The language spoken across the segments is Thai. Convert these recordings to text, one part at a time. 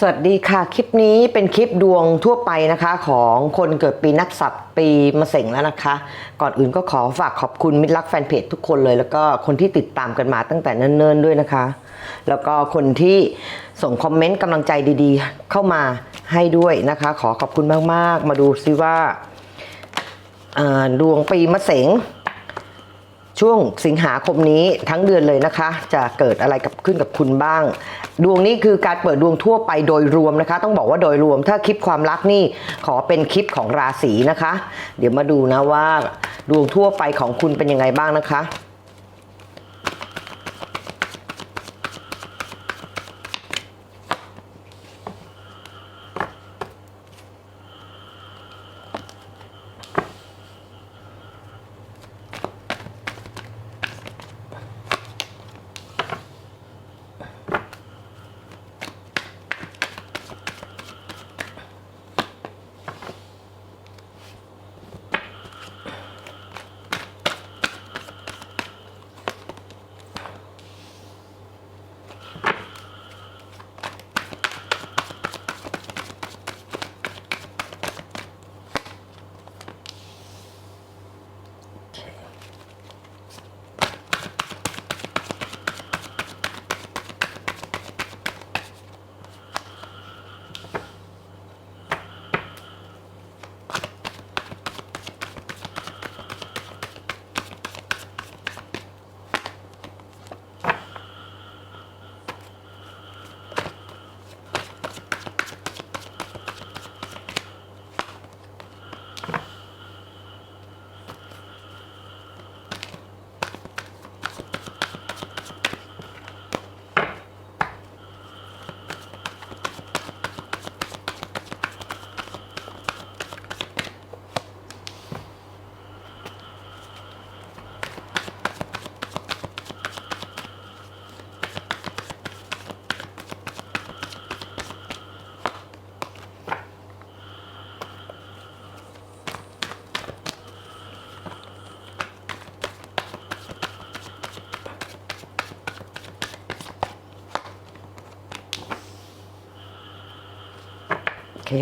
สวัสดีค่ะ คลิปนี้เป็นคลิปดวงทั่วไปนะคะ ของคนเกิดปีนักสัตว์ปีมะเสงแล้วนะคะ ก่อนอื่นก็ขอฝากขอบคุณมิตรรักแฟนเพจทุกคนเลย แล้วก็คนที่ติดตามกันมาตั้งแต่เนิ่นๆด้วยนะคะ แล้วก็คนที่ส่งคอมเมนต์กำลังใจดีๆ เข้ามาให้ด้วยนะคะ ขอขอบคุณมากๆ มาดูซิว่าอ่าดวงปีมะเสง ช่วงสิงหาคมนี้ทั้งเดือนเลยนะคะ จะเกิดอะไรกับขึ้นกับคุณบ้าง ดวงนี้คือการเปิดดวงทั่วไปโดยรวมนะคะ ต้องบอกว่าโดยรวมถ้าคลิปความรักนี่ขอเป็นคลิปของราศีนะคะ เดี๋ยวมาดูนะว่า ดวงทั่วไปของคุณเป็นยังไงบ้างนะคะ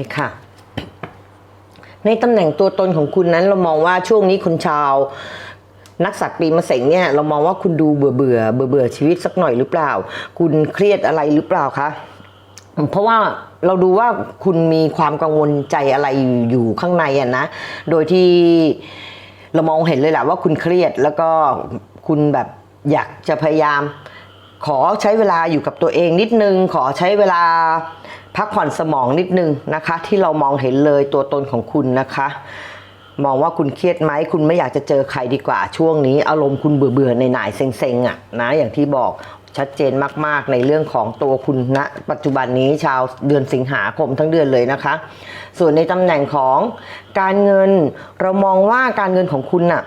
คค่ะ ในตำแหน่งตัวตนของคุณนั้นเรามองว่าช่วงนี้คุณชาวนักสัตว์ปีมะเสงเนี่ยเรามองว่าคุณดูเบื่อเบื่อเบื่อเบื่อชีวิตสักหน่อยหรือเปล่า คุณเครียดอะไรหรือเปล่าคะเพราะว่าเราดูว่าคุณมีความกังวลใจอะไรอยู่ข้างในอะนะ โดยที่เรามองเห็นเลยแหละว่าคุณเครียดแล้วก็คุณแบบอยากจะพยายาม ขอใช้เวลาอยู่กับตัวเองนิดนึง ขอใช้เวลาพักผ่อนสมองนิดนึงนะคะ ที่เรามองเห็นเลยตัวตนของคุณนะคะ มองว่าคุณเครียดไหมคุณไม่อยากจะเจอใครดีกว่าช่วงนี้ อารมณ์คุณเบื่อเบื่อในหน่ายเซ็งๆอะนะอย่างที่บอกชัดเจนมาก ๆ ในเรื่องของตัวคุณณปัจจุบันนี้ชาวเดือนสิงหาคมทั้งเดือนเลยนะคะ ส่วนในตำแหน่งของการเงินเรามองว่าการเงินของคุณน่ะ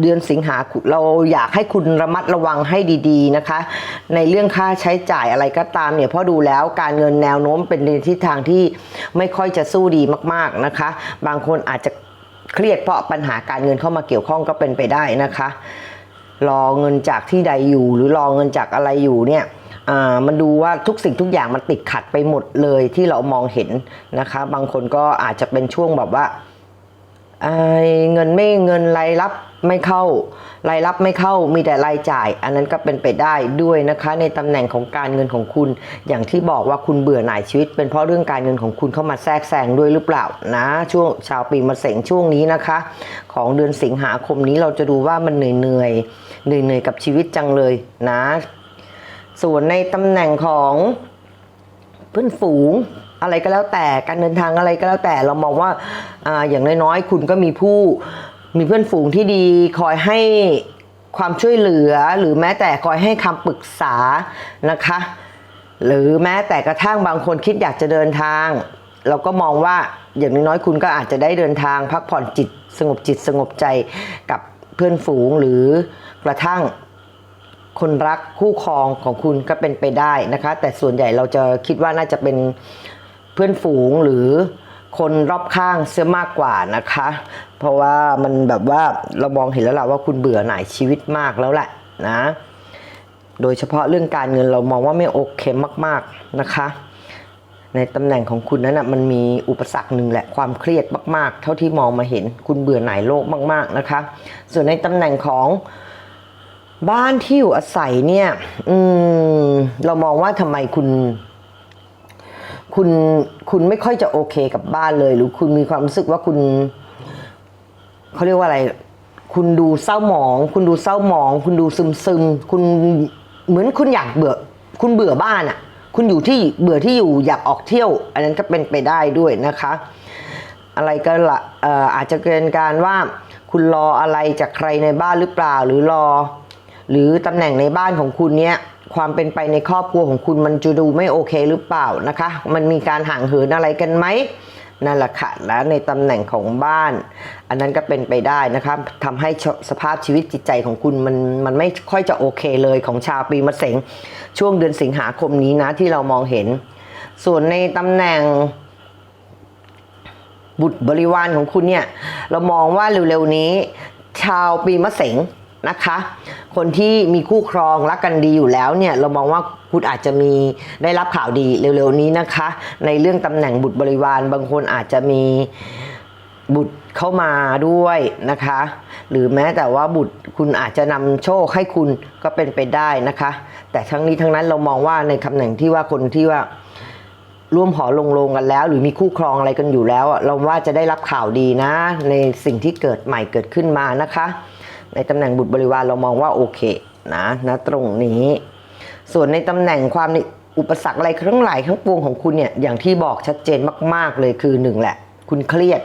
เดือนสิงหาเราอยากให้คุณระมัดระวังให้ดีๆนะคะ ในเรื่องค่าใช้จ่ายอะไรก็ตามเนี่ยเพราะดูแล้วการเงินแนวโน้มเป็นในทิศทางที่ไม่ค่อยจะสู้ดีมากๆนะคะ บางคนอาจจะเครียดเพราะปัญหาการเงินเข้ามาเกี่ยวข้องก็เป็นไปได้นะคะ รอเงินจากที่ใดอยู่ หรือรอเงินจากอะไรอยู่เนี่ยอ่ามันดูว่าทุกสิ่งทุกอย่างมันติดขัดไปหมดเลยที่เรามองเห็นนะคะ บางคนก็อาจจะเป็นช่วงแบบว่าไอเงินไม่เงินรายรับ ไม่เข้ารายรับไม่เข้ามีแต่รายจ่าย อันนั้นก็เป็นไปได้ด้วยนะคะ ในตำแหน่งของการเงินของคุณ อย่างที่บอกว่าคุณเบื่อหน่ายชีวิต เป็นเพราะเรื่องการเงินของคุณเข้ามาแทรกแซงด้วยหรือเปล่านะช่วงชาวปีมะเสงช่วงนี้นะคะ ของเดือนสิงหาคมนี้เราจะดูว่ามันเหนื่อยเหนื่อยเหนื่อยเหนื่อยกับชีวิตจังเลยนะ ส่วนในตำแหน่งของเพื่อนฝูงอะไรก็แล้วแต่การเดินทางอะไรก็แล้วแต่เรามองว่าอาอย่างน้อยๆ คุณก็มีผู้ มีเพื่อนฝูงที่ดีคอยให้ความช่วยเหลือหรือแม้แต่คอยให้คำปรึกษานะคะ หรือแม้แต่กระทั่งบางคนคิดอยากจะเดินทาง เราก็มองว่าอย่างน้อยๆคุณก็อาจจะได้เดินทาง พักผ่อนจิตสงบจิตสงบใจกับเพื่อนฝูงหรือกระทั่งคนรักคู่ครองของคุณก็เป็นไปได้นะคะ แต่ส่วนใหญ่เราจะคิดว่าน่าจะเป็นเพื่อนฝูงหรือ คนรอบข้างเสียมากกว่านะคะ เพราะว่ามันแบบว่าเรามองเห็นแล้วล่ะว่าคุณเบื่อหน่ายชีวิตมากแล้วแหละนะ โดยเฉพาะเรื่องการเงินเรามองว่าไม่โอเคมากๆนะคะ ในตำแหน่งของคุณนั้นนะมันมีอุปสรรคหนึ่งแหละความเครียดมากๆ เท่าที่มองมาเห็นคุณเบื่อหน่ายโลกมาก ๆนะคะ ส่วนในตำแหน่งของบ้านที่อยู่อาศัยเนี่ย อืม เรามองว่าทำไมคุณ คุณคุณไม่ค่อยจะโอเคกับบ้านเลย หรือคุณมีความรู้สึกว่าคุณเขาเรียกว่าอะไร คุณดูเศร้าหมอง คุณดูเศร้าหมอง คุณดูซึมซึมคุณเหมือนคุณอยากเบื่อ คุณเบื่อบ้านอะ่ะ คุณอยู่ที่เบื่อที่อยู่อยากออกเที่ยว อันนั้นก็เป็นไปได้ด้วยนะคะ อะไรก็ละเอ่ออาจจะเป็นการว่า คุณรออะไรจากใครในบ้านหรือเปล่า หรือรอ หรือตำแหน่งในบ้านของคุณเนี้ย ความเป็นไปในครอบครัวของคุณมันจะดูไม่โอเคหรือเปล่านะคะ มันมีการห่างเหินอะไรกันไหมนั่นแหละค่ะและในตำแหน่งของบ้าน อันนั้นก็เป็นไปได้นะคะทำให้สภาพชีวิตจิตใจของคุณมันมันไม่ค่อยจะโอเคเลยของชาวปีมะเสงช่วงเดือนสิงหาคมนี้นะที่เรามองเห็น ส่วนในตำแหน่งบุตรบริวารของคุณเนี่ย เรามองว่าเร็วๆนี้ ชาวปีมะเสง นะคะ คนที่มีคู่ครองรักกันดีอยู่แล้วเนี่ยเรามองว่าคุณอาจจะมีได้รับข่าวดีเร็วๆนี้นะคะ ในเรื่องตำแหน่งบุตรบริวาร บางคนอาจจะมีบุตรเข้ามาด้วยนะคะ หรือแม้แต่ว่าบุตรคุณอาจจะนำโชคให้คุณก็เป็นไปได้นะคะ แต่ทั้งนี้ทั้งนั้นเรามองว่าในตำแหน่งที่ว่าคนที่ว่าร่วมหอลงโรงกันแล้ว หรือมีคู่ครองอะไรกันอยู่แล้ว เราว่าจะได้รับข่าวดีนะ ในสิ่งที่เกิดใหม่เกิดขึ้นมานะคะ ในตำแหน่งบุตรบริวารเรามองว่าโอเคนะนะตรงนี้ ส่วนในตำแหน่งความอุปสรรคอะไรทั้งหลายทั้งปวงของคุณเนี่ยอย่างที่บอกชัดเจนมาก ๆเลยคือหนึ่งแหละ คุณเครียด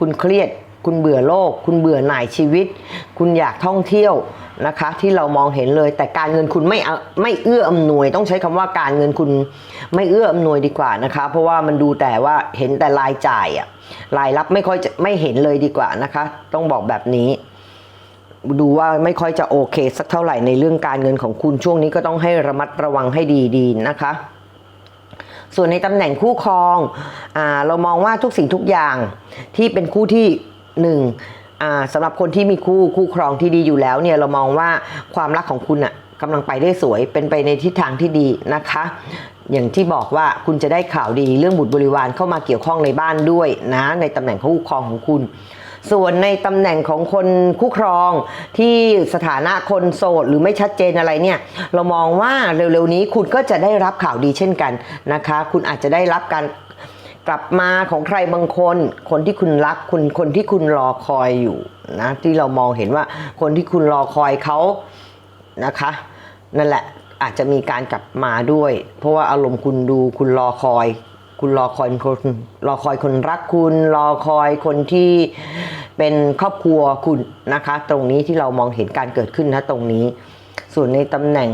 คุณเครียด คุณเบื่อโลก คุณเบื่อหน่ายชีวิต คุณอยากท่องเที่ยวนะคะ ที่เรามองเห็นเลย แต่การเงินคุณไม่เอาไม่เอื้ออำนวย ต้องใช้คำว่าการเงินคุณไม่เอื้ออำนวยดีกว่านะคะ เพราะว่ามันดูแต่ว่าเห็นแต่รายจ่ายอะรายรับไม่ค่อยจะไม่เห็นเลยดีกว่านะคะ ต้องบอกแบบนี้ ดูว่าไม่ค่อยจะโอเค สักเท่าไหร่ในเรื่องการเงินของคุณช่วงนี้ก็ต้องให้ระมัดระวังให้ดีๆนะคะ ส่วนในตำแหน่งคู่ครองอเรามองว่าทุกสิ่งทุกอย่างที่เป็นคู่ที่หนึ่งสำหรับคนที่มีคู่คู่ครองที่ดีอยู่แล้วเนี่ยเรามองว่าความรักของคุณอะกำลังไปได้สวยเป็นไปในทิศทางที่ดีนะคะ อย่างที่บอกว่าคุณจะได้ข่าวดีเรื่องบุตรบริวารเข้ามาเกี่ยวข้องในบ้านด้วยนะในตำแหน่งคู่ครองของคุณ ส่วนในตำแหน่งของคนคู่ครองที่สถานะคนโสดหรือไม่ชัดเจนอะไรเนี่ย เรามองว่าเร็วๆนี้คุณก็จะได้รับข่าวดีเช่นกันนะคะ คุณอาจจะได้รับการกลับมาของใครบางคน คนที่คุณรักคุณคนที่คุณรอคอยอยู่นะที่เรามองเห็นว่าคนที่คุณรอคอยเขานะคะ นั่นแหละอาจจะมีการกลับมาด้วย เพราะว่าอารมณ์คุณดูคุณรอคอย คุณรอคอยคนรอคอยคนรักคุณรอคอยคนที่ เป็นครอบครัวคุณนะคะ ตรงนี้ที่เรามองเห็นการเกิดขึ้นนะตรงนี้ ส่วนในตำแหน่ง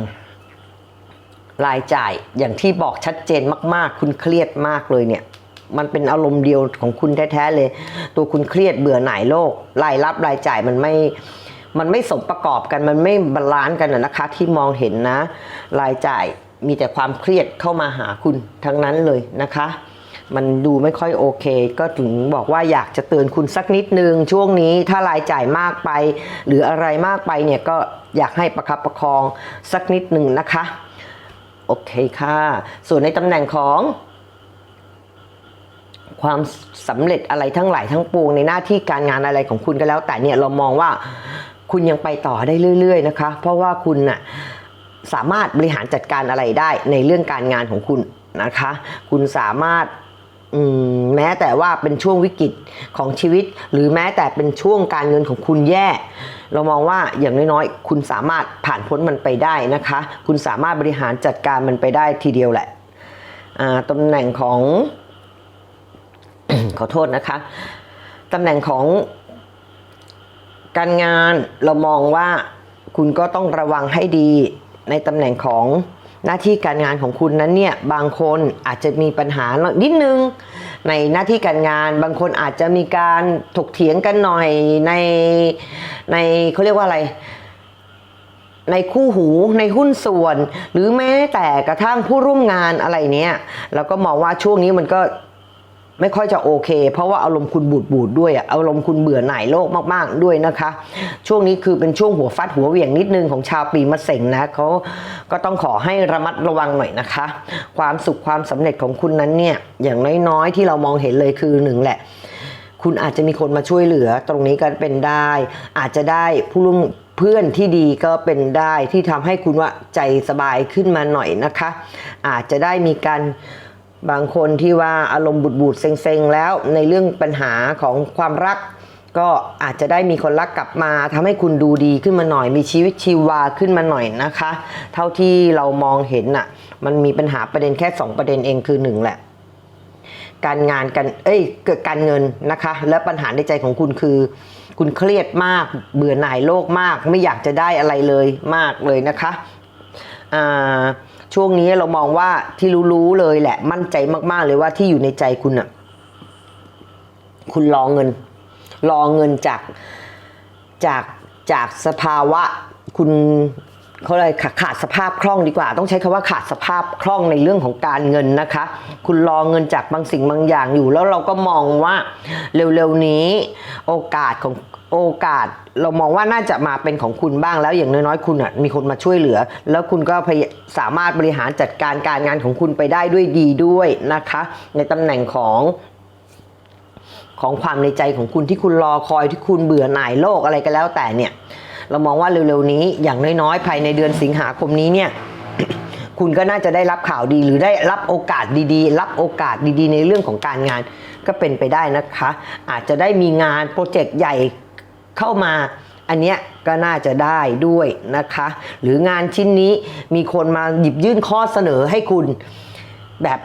รายจ่ายอย่างที่บอกชัดเจนมาก ๆ คุณเครียดมากเลยเนี่ย มันเป็นอารมณ์เดียวของคุณแท้ ๆ เลย ตัวคุณเครียดเบื่อหน่ายโลก รายรับรายจ่ายมันไม่มันไม่สมประกอบกันมันไม่บาลานซ์กันนะนะคะ ที่มองเห็นนะ รายจ่ายมีแต่ความเครียดเข้ามาหาคุณทั้งนั้นเลยนะคะ มันดูไม่ค่อยโอเค ก็ถึงบอกว่าอยากจะเตือนคุณสักนิดนึง ช่วงนี้ถ้ารายจ่ายมากไป หรืออะไรมากไปเนี่ยก็อยากให้ประคับประคองสักนิดหนึ่งนะคะ โอเคค่ะ ส่วนในตำแหน่งของความสำเร็จอะไรทั้งหลายทั้งปวงในหน้าที่การงานอะไรของคุณก็แล้ว แต่เนี่ยเรามองว่าคุณยังไปต่อได้เรื่อย ๆ นะคะ เพราะว่าคุณน่ะสามารถบริหารจัดการอะไรได้ในเรื่องการงานของคุณนะคะ คุณสามารถ แม้แต่ว่าเป็นช่วงวิกฤตของชีวิต หรือแม้แต่เป็นช่วงการเงินของคุณแย่ เรามองว่าอย่างน้อยๆ คุณสามารถผ่านพ้นมันไปได้นะคะ คุณสามารถบริหารจัดการมันไปได้ทีเดียวแหละอ่าตำแหน่งของขอโทษนะคะตำแหน่งของการงานเรามองว่าคุณก็ต้องระวังให้ดีในตำแหน่งของ หน้าที่การงานของคุณนั้นเนี่ยบางคนอาจจะมีปัญหานิดนึง ในหน้าที่การงาน บางคนอาจจะมีการถกเถียงกันหน่อยในในเขาเรียกว่าอะไร ในคู่หูในหุ้นส่วน หรือแม้แต่กระทั่งผู้ร่วมงานอะไรเนี้ยเราก็มองว่าช่วงนี้มันก็ ไม่ค่อยจะโอเค เพราะว่าอารมณ์คุณบูดบูดด้วยอะอารมณ์คุณเบื่อหน่ายโลกมาก ๆ ด้วยนะคะ ช่วงนี้คือเป็นช่วงหัวฟัดหัวเหวี่ยงนิดนึงของชาวปีมะเสงนะเขาก็ต้องขอให้ระมัดระวังหน่อยนะคะ ความสุขความสำเร็จของคุณนั้นเนี่ยอย่างน้อยๆที่เรามองเห็นเลยคือหนึ่งแหละ คุณอาจจะมีคนมาช่วยเหลือตรงนี้ก็เป็นได้ อาจจะได้ผู้ร่วมเพื่อนที่ดีก็เป็นได้ที่ทำให้คุณว่าใจสบายขึ้นมาหน่อยนะคะ อาจจะได้มีการ บางคนที่ว่าอารมณ์บูดบูดเซ็งๆ แล้วในเรื่องปัญหาของความรัก ก็อาจจะได้มีคนรักกลับมาทำให้คุณดูดีขึ้นมาหน่อย มีชีวิตชีวาขึ้นมาหน่อยนะคะ เท่าที่เรามองเห็นน่ะ มันมีปัญหาประเด็นแค่สองประเด็นเองคือหนึ่งแหละการงานกัน เอ้ย เกิดการเงินนะคะ และปัญหาในใจของคุณคือ คุณเครียดมาก เบื่อหน่ายโลกมาก ไม่อยากจะได้อะไรเลยมากเลยนะคะ อ่า ช่วงนี้เรามองว่าที่รู้ๆเลยแหละ มั่นใจมากๆเลยว่าที่อยู่ในใจคุณอะคุณรอเงิน รอเงินจากจากจากสภาวะคุณเขาเลยขาขาดสภาพคล่องดีกว่า ต้องใช้คำว่าขาดสภาพคล่องในเรื่องของการเงินนะคะ คุณรอเงินจากบางสิ่งบางอย่างอยู่ แล้วเราก็มองว่าเร็วๆนี้โอกาสของ โอกาสเรามองว่าน่าจะมาเป็นของคุณบ้างแล้วอย่างน้อยๆ คุณอะมีคนมาช่วยเหลือ แล้วคุณก็สามารถบริหารจัดการการงานของคุณไปได้ด้วยดีด้วยนะคะ ในตำแหน่งของของความในใจของคุณที่คุณรอคอยที่คุณเบื่อหน่ายโลกอะไรก็แล้วแต่เนี่ย เรามองว่าเร็วๆนี้อย่างน้อยๆ ภายในเดือนสิงหาคมนี้เนี่ยคุณก็น่าจะได้รับข่าวดีหรือได้รับโอกาสดีๆ รับโอกาสดีๆ ในเรื่องของการงานก็เป็นไปได้นะคะ อาจจะได้มีงานโปรเจกต์ใหญ่ เข้ามาอันเนี้ยก็น่าจะได้ด้วยนะคะ หรืองานชิ้นนี้มีคนมาหยิบยื่นข้อเสนอให้คุณแบบ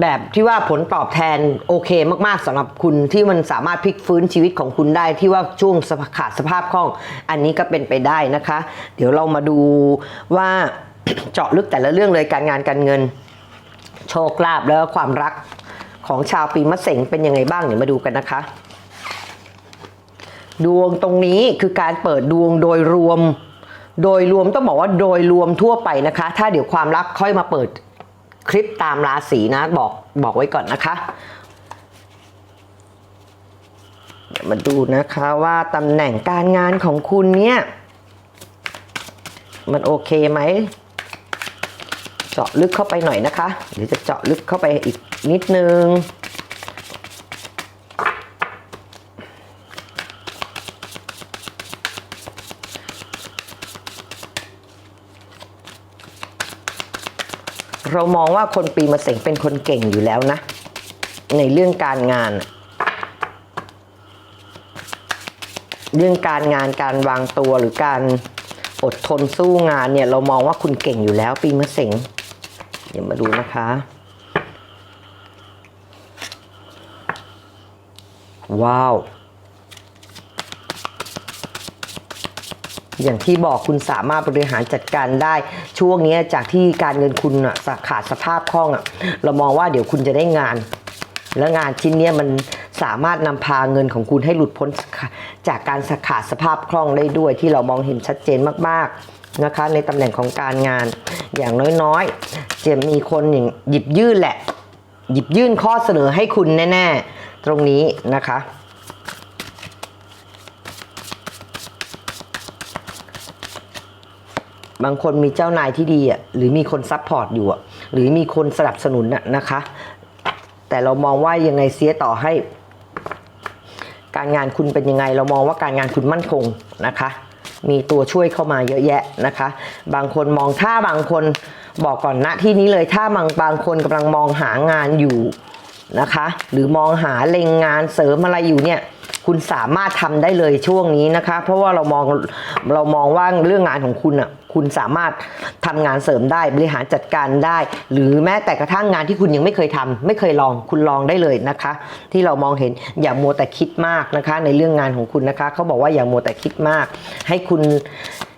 แบบที่ว่าผลตอบแทนโอเคมาก ๆสำหรับคุณที่มันสามารถพลิกฟื้นชีวิตของคุณได้ที่ว่าช่วงขาดสภาพคล่อง อันนี้ก็เป็นไปได้นะคะ เดี๋ยวเรามาดูว่าเจาะลึกแต่ละเรื่องเลยการงานการเงิน โชคลาภแล้วความรักของชาวปีมะเสงเป็นยังไงบ้างเดี๋ยวมาดูกันนะคะ ดวงตรงนี้คือการเปิดดวงโดยรวม โดยรวมต้องบอกว่าโดยรวมทั่วไปนะคะ ถ้าเดี๋ยวความรักค่อยมาเปิดคลิปตามราศีนะบอกบอกไว้ก่อนนะคะมาดูนะคะว่าตำแหน่งการงานของคุณเนี่ยมันโอเคไหม เจาะลึกเข้าไปหน่อยนะคะ เดี๋ยวจะเจาะลึกเข้าไปอีกนิดนึง เรามองว่าคนปีมะเสงเป็นคนเก่งอยู่แล้วนะ ในเรื่องการงาน เรื่องการงานการวางตัวหรือการอดทนสู้งานเนี่ย เรามองว่าคุณเก่งอยู่แล้ว ปีมะเสงเดี๋ยวมาดูนะคะว้าว อย่างที่บอกคุณสามารถบริหารจัดการได้ช่วงนี้จากที่การเงินคุณอะขาดสภาพคล่องอะเรามองว่าเดี๋ยวคุณจะได้งาน แล้งานชิ้นนี้มันสามารถนำพาเงินของคุณให้หลุดพ้นจากการขาดสภาพคล่องได้ด้วย ที่เรามองเห็นชัดเจนมากๆนะคะ ในตำแหน่งของการงานอย่างน้อยๆจะมีคนอย่างหยิบยื่นแหละ หยิบยื่นข้อเสนอให้คุณแน่ ๆ ตรงนี้นะคะ บางคนมีเจ้านายที่ดีอะหรือมีคนซัพพอร์ตอยู่อะหรือมีคนสนับสนุนน่ะนะคะ แต่เรามองว่ายังไงเสียต่อให้ การงานคุณเป็นยังไง เรามองว่าการงานคุณมั่นคงนะคะ มีตัวช่วยเข้ามาเยอะแยะนะคะ บางคนมองถ้าบางคนบอกก่อนณที่นี้เลยถ้าบางบางคนกำลังมองหางานอยู่นะคะ หรือมองหาเล็งงานเสริมอะไรอยู่เนี่ยคุณสามารถทำได้เลยช่วงนี้นะคะ เพราะว่าเรามองเรามองว่าเรื่องงานของคุณอะ คุณสามารถทำงานเสริมได้บริหารจัดการได้ หรือแม้แต่กระทั่งงานที่คุณยังไม่เคยทำไม่เคยลองคุณลองได้เลยนะคะ ที่เรามองเห็นอย่ามัวแต่คิดมากนะคะ ในเรื่องงานของคุณนะคะเขาบอกว่าอย่ามัวแต่คิดมาก ให้คุณ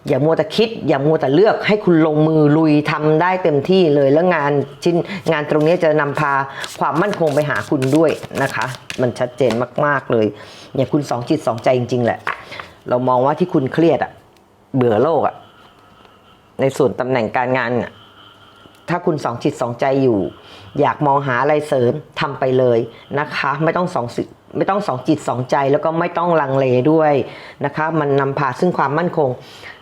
อย่ามัวแต่คิด อย่ามัวแต่เลือกให้คุณลงมือลุยทำได้เต็มที่เลยแล้วงานชิ้นงานตรงนี้จะนำพาความมั่นคงไปหาคุณด้วยนะคะ มันชัดเจนมาก ๆเลยเนี่ยคุณสองจิตสองใจจริง ๆ แหละ เรามองว่าที่คุณเครียดอะเบื่อโลกอะ ในส่วนตำแหน่งการงาน ถ้าคุณสองจิตสองใจอยู่ อยากมองหาอะไรเสริมทำไปเลยนะคะ ไม่ต้องสองสิไม่ต้องสองจิตสองใจแล้วก็ไม่ต้องลังเลด้วยนะคะ มันนำพาซึ่งความมั่นคง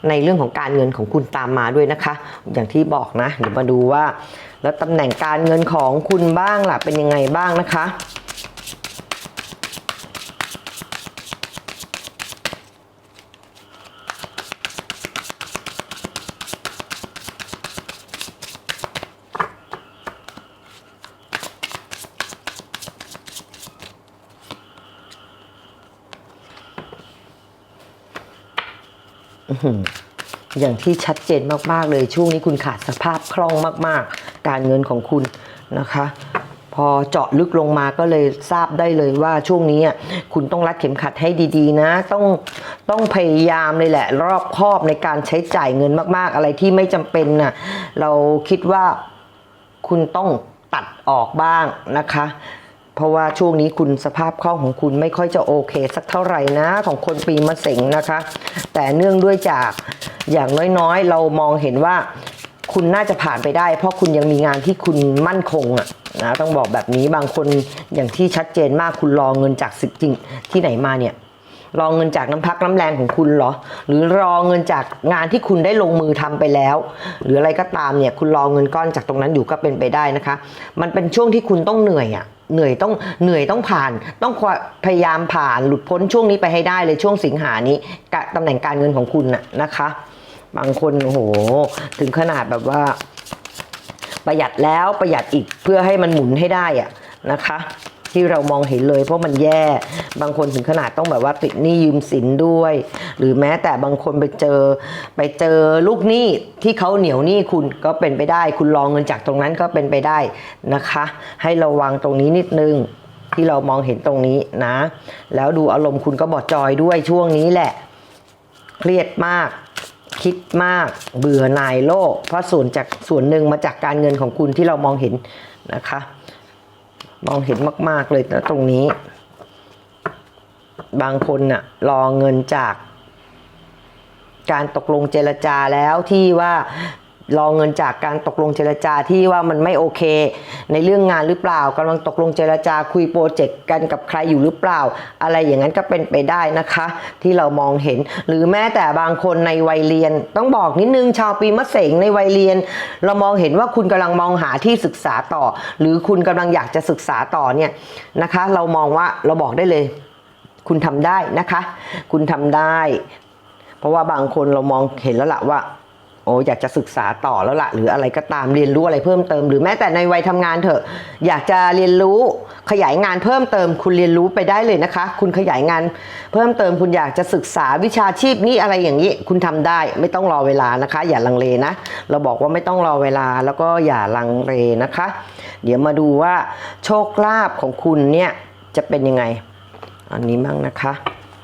ในเรื่องของการเงินของคุณตามมาด้วยนะคะ อย่างที่บอกนะ เดี๋ยวมาดูว่า แล้วตำแหน่งการเงินของคุณบ้างล่ะเป็นยังไงบ้างนะคะ อย่างที่ชัดเจนมากๆเลยช่วงนี้คุณขาดสภาพคล่องมากๆ การเงินของคุณนะคะ พอเจาะลึกลงมาก็เลยทราบได้เลยว่าช่วงนี้คุณต้องรัดเข็มขัดให้ดีๆ นะ ต้องต้องพยายามเลยแหละ รอบคอบในการใช้จ่ายเงินมาก ๆ อะไรที่ไม่จำเป็นน่ะเราคิดว่าคุณต้องตัดออกบ้างนะคะ เพราะว่าช่วงนี้คุณสภาพคล่องของคุณไม่ค่อยจะโอเค สักเท่าไหร่นะของคนปีมะเสงนะคะ แต่เนื่องด้วยจากอย่างน้อยๆ เรามองเห็นว่าคุณน่าจะผ่านไปได้ เพราะคุณยังมีงานที่คุณมั่นคงอะนะต้องบอกแบบนี้บางคนอย่างที่ชัดเจนมากคุณรอเงินจากสิบจริงที่ไหนมาเนี่ย รอเงินจากน้ำพักน้ำแรงของคุณเหรอ หรือรอเงินจากงานที่คุณได้ลงมือทำไปแล้ว หรืออะไรก็ตามเนี่ยคุณรอเงินก้อนจากตรงนั้นอยู่ก็เป็นไปได้นะคะ มันเป็นช่วงที่คุณต้องเหนื่อยอะ่ะเหนื่อยต้องเหนื่อยต้องผ่าน ต้องพยายามผ่านหลุดพ้นช่วงนี้ไปให้ได้เลยช่วงสิงหานี้กะตำแหน่งการเงินของคุณน่ะนะคะ บางคนโอ้โหถึงขนาดแบบว่า ประหยัดแล้วประหยัดอีกเพื่อให้มันหมุนให้ได้อะนะคะ ที่เรามองเห็นเลย เพราะมันแย่ บางคนถึงขนาดต้องแบบว่าติดหนี้ยืมสินด้วย หรือแม้แต่บางคนไปเจอ ไปเจอลูกหนี้ที่เขาเหนียวหนี้คุณก็เป็นไปได้ คุณรองเงินจากตรงนั้นก็เป็นไปได้นะคะ ให้ระวังตรงนี้นิดนึงที่เรามองเห็นตรงนี้นะ แล้วดูอารมณ์คุณก็บอดจอยด้วยช่วงนี้แหละ เครียดมาก คิดมาก เบื่อหน่ายโลก เพราะส่วนจากส่วนหนึ่งมาจากการเงินของคุณที่เรามองเห็นนะคะ มองเห็นมาก ๆ เลยนะตรงนี้ บางคนน่ะรอเงินจาก การตกลงเจรจาแล้วที่ว่า รอเงินจากการตกลงเจรจาที่ว่ามันไม่โอเค ในเรื่องงานหรือเปล่ากำลังตกลงเจรจาคุยโปรเจกต์กันกับใครอยู่หรือเปล่า อะไรอย่างนั้นก็เป็นไปได้นะคะ ที่เรามองเห็น หรือแม้แต่บางคนในวัยเรียน ต้องบอกนิดนึงชาวปีมะเสงในวัยเรียน เรามองเห็นว่าคุณกำลังมองหาที่ศึกษาต่อ หรือคุณกำลังอยากจะศึกษาต่อเนี่ยนะคะ เรามองว่าเราบอกได้เลย คุณทำได้นะคะ คุณทำได้ เพราะว่าบางคนเรามองเห็นแล้วละว่า โอ้อยากจะศึกษาต่อแล้วล่ะหรืออะไรก็ตามเรียนรู้อะไรเพิ่มเติม หรือแม้แต่ในวัยทำงานเถอะ อยากจะเรียนรู้ขยายงานเพิ่มเติม คุณเรียนรู้ไปได้เลยนะคะ คุณขยายงานเพิ่มเติม คุณอยากจะศึกษาวิชาชีพนี้อะไรอย่างนี้ คุณทำได้ไม่ต้องรอเวลานะคะ อย่าลังเลนะ เราบอกว่าไม่ต้องรอเวลาแล้วก็อย่าลังเลนะคะ เดี๋ยวมาดูว่าโชคลาภของคุณเนี่ยจะเป็นยังไง อันนี้มั่งนะคะ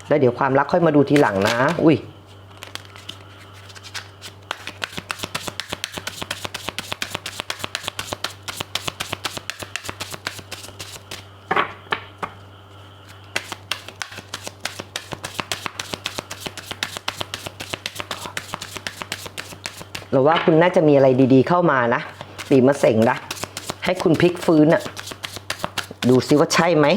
แล้วเดี๋ยวความรักค่อยมาดูทีหลังนะ อุ้ย เราว่าคุณน่าจะมีอะไรดีๆ เข้ามานะปีมะเสงนะ ให้คุณพลิกฟื้นอะดูซิว่าใช่ไหม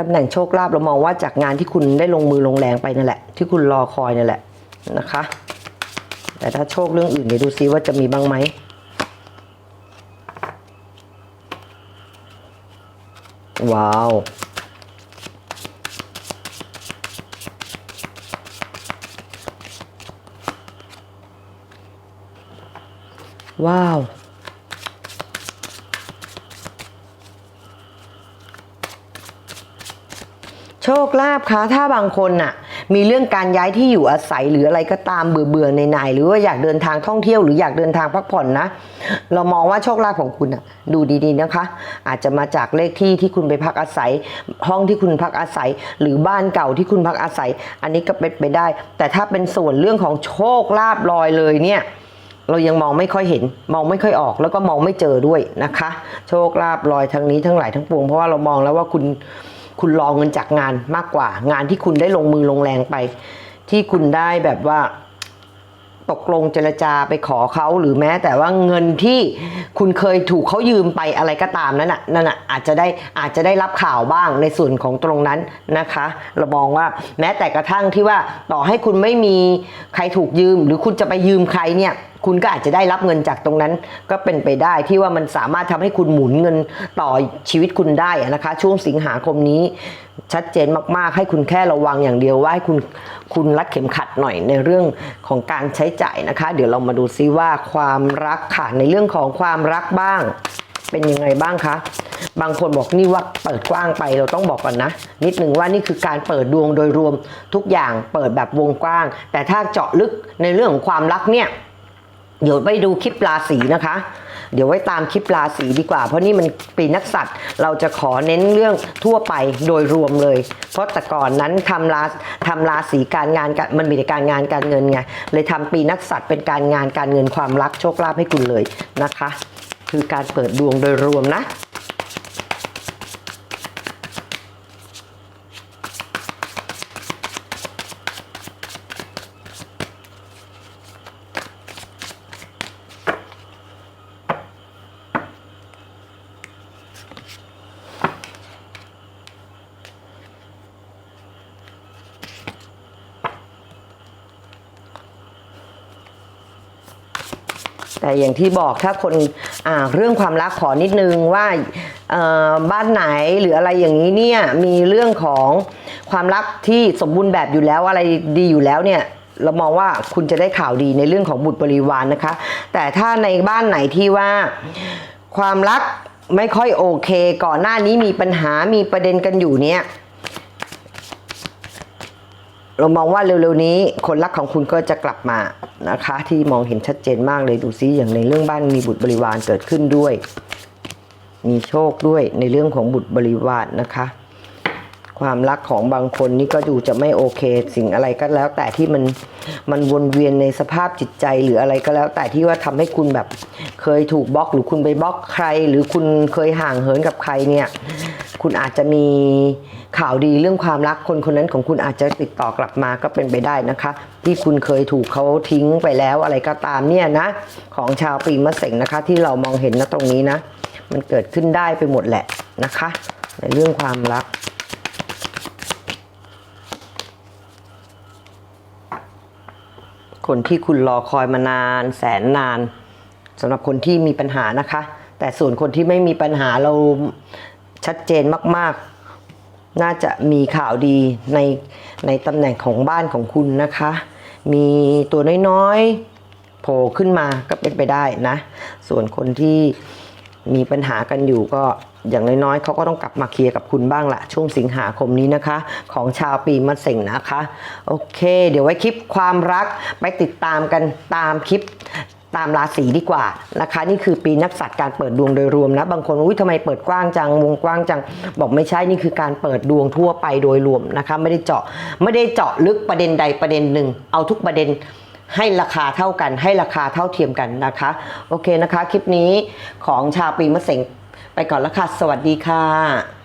ตำแหน่งโชคลาภเรามองว่าจากงานที่คุณได้ลงมือลงแรงไปนั่นแหละ ที่คุณรอคอยนั่นแหละนะคะ แต่ถ้าโชคเรื่องอื่นเดี๋ยวดูซิว่าจะมีบ้างไหม ว้าว ว้าว โชคลาภคะถ้าบางคนน่ะ มีเรื่องการย้ายที่อยู่อาศัยหรืออะไรก็ตามเบื่อเบื่อในในๆหรือว่าอยากเดินทางท่องเที่ยวหรืออยากเดินทางพักผ่อนนะ เรามองว่าโชคลาภของคุณน่ะดูดีๆนะคะ อาจจะมาจากเลขที่ที่คุณไปพักอาศัย ห้องที่คุณพักอาศัย หรือบ้านเก่าที่คุณพักอาศัย อันนี้ก็เป็นไปได้ แต่ถ้าเป็นส่วนเรื่องของโชคลาภลอยเลยเนี่ยเรายังมองไม่ค่อยเห็น มองไม่ค่อยออก แล้วก็มองไม่เจอด้วยนะคะ โชคลาภลอยทั้งนี้ทั้งหลายทั้งปวงเพราะว่าเรามองแล้วว่าคุณคุณรองเงินจากงานมากกว่างานที่คุณได้ลงมือลงแรงไป ที่คุณได้แบบว่า ตกลงเจรจาไปขอเขาหรือแม้แต่ว่าเงินที่คุณเคยถูกเขายืมไปอะไรก็ตามนั้นน่ะนั่นน่ะอาจจะได้อาจจะได้รับข่าวบ้างในส่วนของตรงนั้นนะคะ เรามองว่าแม้แต่กระทั่งที่ว่าต่อให้คุณไม่มีใครถูกยืม หรือคุณจะไปยืมใครเนี่ยคุณก็อาจจะได้รับเงินจากตรงนั้น ก็เป็นไปได้ที่ว่ามันสามารถทำให้คุณหมุนเงินต่อชีวิตคุณได้นะคะ ช่วงสิงหาคมนี้ชัดเจนมากๆ ให้คุณแค่ระวังอย่างเดียวว่าให้คุณ คุณรัดเข็มขัดหน่อยในเรื่องของการใช้จ่ายนะคะ เดี๋ยวเรามาดูซิว่าความรักค่ะในเรื่องของความรักบ้าง เป็นยังไงบ้างคะบางคนบอกนี่ว่าเปิดกว้างไปเราต้องบอกก่อนนะ นิดหนึ่งว่านี่คือการเปิดดวงโดยรวมทุกอย่างเปิดแบบวงกว้าง แต่ถ้าเจาะลึกในเรื่องของความรักเนี่ยเดี๋ยวไปดูคลิปราศีนะคะ เดี๋ยวไว้ตามคลิปราศีดีกว่า เพราะนี่มันปีนักสัตว์ เราจะขอเน้นเรื่องทั่วไปโดยรวมเลย เพราะแต่ก่อนนั้นทำราทำราศีการงานมันมีแต่การงานการเงินไงเลยทำปีนักสัตว์เป็นการงานการเงินความรักโชคลาภให้คุณเลยนะคะ คือการเปิดดวงโดยรวมนะ แต่อย่างที่บอกถ้าคนาเรื่องความรักขอนิดนึงว่าบ้านไหนหรืออะไรอย่างนี้เนี่ยมีเรื่องของความรักที่สมบูรณ์แบบอยู่แล้วอะไรดีอยู่แล้วเนี่ยเรามองว่าคุณจะได้ข่าวดีในเรื่องของบุตรบริวารนนะคะ แต่ถ้าในบ้านไหนที่ว่าความรักไม่ค่อยโอเค ก่อนหน้านี้มีปัญหามีประเด็นกันอยู่เนี่ย เรามองว่าเร็วๆนี้คนรักของคุณก็จะกลับมานะคะ ที่มองเห็นชัดเจนมากเลยดูซิอย่างในเรื่องบ้านมีบุตรบริวารเกิดขึ้นด้วย มีโชคด้วยในเรื่องของบุตรบริวารนะคะ ความรักของบางคนนี่ก็ดูจะไม่โอเค สิ่งอะไรก็แล้ว แต่ที่มันมันวนเวียนในสภาพจิตใจหรืออะไรก็แล้วแต่ที่ว่าทำให้คุณแบบ เคยถูกบล็อกหรือคุณไปบล็อกใคร หรือคุณเคยห่างเหินกับใครเนี่ย คุณอาจจะมีข่าวดีเรื่องความรักคนคนนั้นของคุณอาจจะติดต่อกลับมาก็เป็นไปได้นะคะ ที่คุณเคยถูกเขาทิ้งไปแล้วอะไรก็ตามเนี่ยนะ ของชาวปีมะเสงนะคะ ที่เรามองเห็นนะตรงนี้นะ มันเกิดขึ้นได้ไปหมดแหละนะคะ ในเรื่องความรักคนที่คุณรอคอยมานานแสนนานสำหรับคนที่มีปัญหานะคะ แต่ส่วนคนที่ไม่มีปัญหาเรา ชัดเจนมากๆ น่าจะมีข่าวดีในในตำแหน่งของบ้านของคุณนะคะ มีตัวน้อยๆโผล่ขึ้นมาก็เป็นไปได้นะ ส่วนคนที่มีปัญหากันอยู่ก็อย่างน้อยๆเขาก็ต้องกลับมาเคลียร์กับคุณบ้างละช่วงสิงหาคมนี้นะคะ ของชาวปีมะเส็งนะคะ โอเค เดี๋ยวไว้คลิปความรักไปติดตามกันตามคลิป ตามราศีดีกว่านะคะ นี่คือปีนักสัตว์การเปิดดวงโดยรวมนะ บางคนอุ้ยทำไมเปิดกว้างจังวงกว้างจัง บอกไม่ใช่นี่คือการเปิดดวงทั่วไปโดยรวมนะคะ ไม่ได้เจาะไม่ได้เจาะลึกประเด็นใดประเด็นหนึ่ง เอาทุกประเด็นให้ราคาเท่ากัน ให้ราคาเท่าเทียมกันนะคะ โอเคนะคะ คลิปนี้ของชาวปีมะเสงไปก่อนล้วค่ะสวัสดีค่ะ